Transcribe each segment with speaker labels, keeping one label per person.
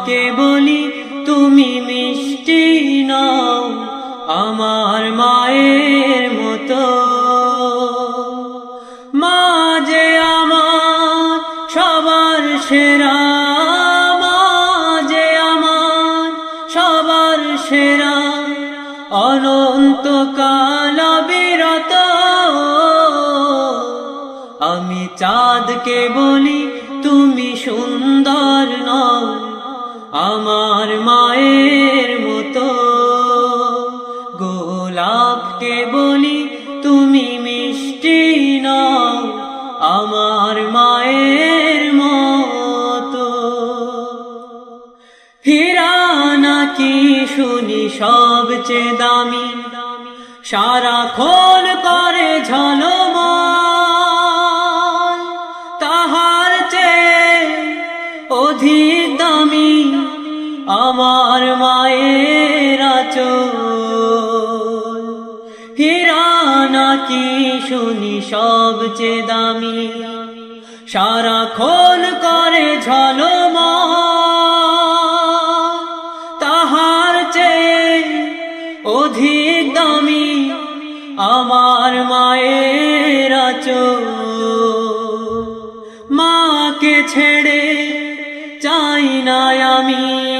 Speaker 1: গোলাপকে বলি, তুমি মিষ্টি নও আমার মায়ের মতো। মা যে আমার সবার সেরা মা যে আমার সবার সেরা। অনন্ত কাল বিরত আমি চাঁদকে বলি, তুমি সুন্দর আমার মায়ের মতো। গোলাপকে বলি তুমি মিষ্টি নও, আমার মায়ের মতো। হীরা নাকি শুনি সবচেয়ে দামি, সারাক্ষণ করে ঝলম আমার মায়ের আচল। হীরা নাকি শুনি সবচেয়ে দামি। সারাক্ষণ করে ঝলম। তাহার চেয়ে অধিক দামি আমার মায়ের আচল। মাকে ছেড়ে চাই না আমি।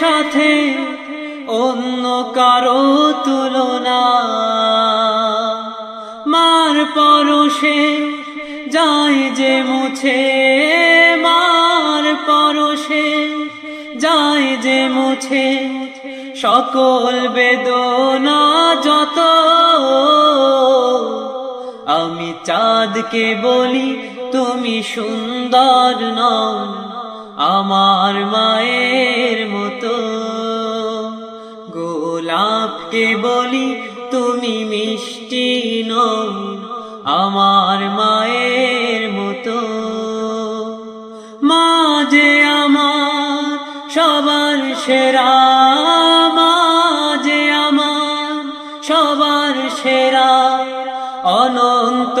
Speaker 1: সাথে অন্য কারও তুলনা। মার পরশে যায় যে মুছে, মার পরশে যায় যে মুছে, সকল বেদনা যত। আমি চাঁদকে বলি, তুমি সুন্দর নও। আমার মায়ের মতো। গোলাপকে বলি তুমি মিষ্টি নও, আমার মায়ের মতো। মা যে আমার সবার সেরা মা যে আমার সবার সেরা। অনন্ত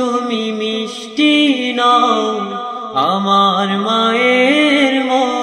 Speaker 1: তুমি মিষ্টি নও আমার মায়ের মতো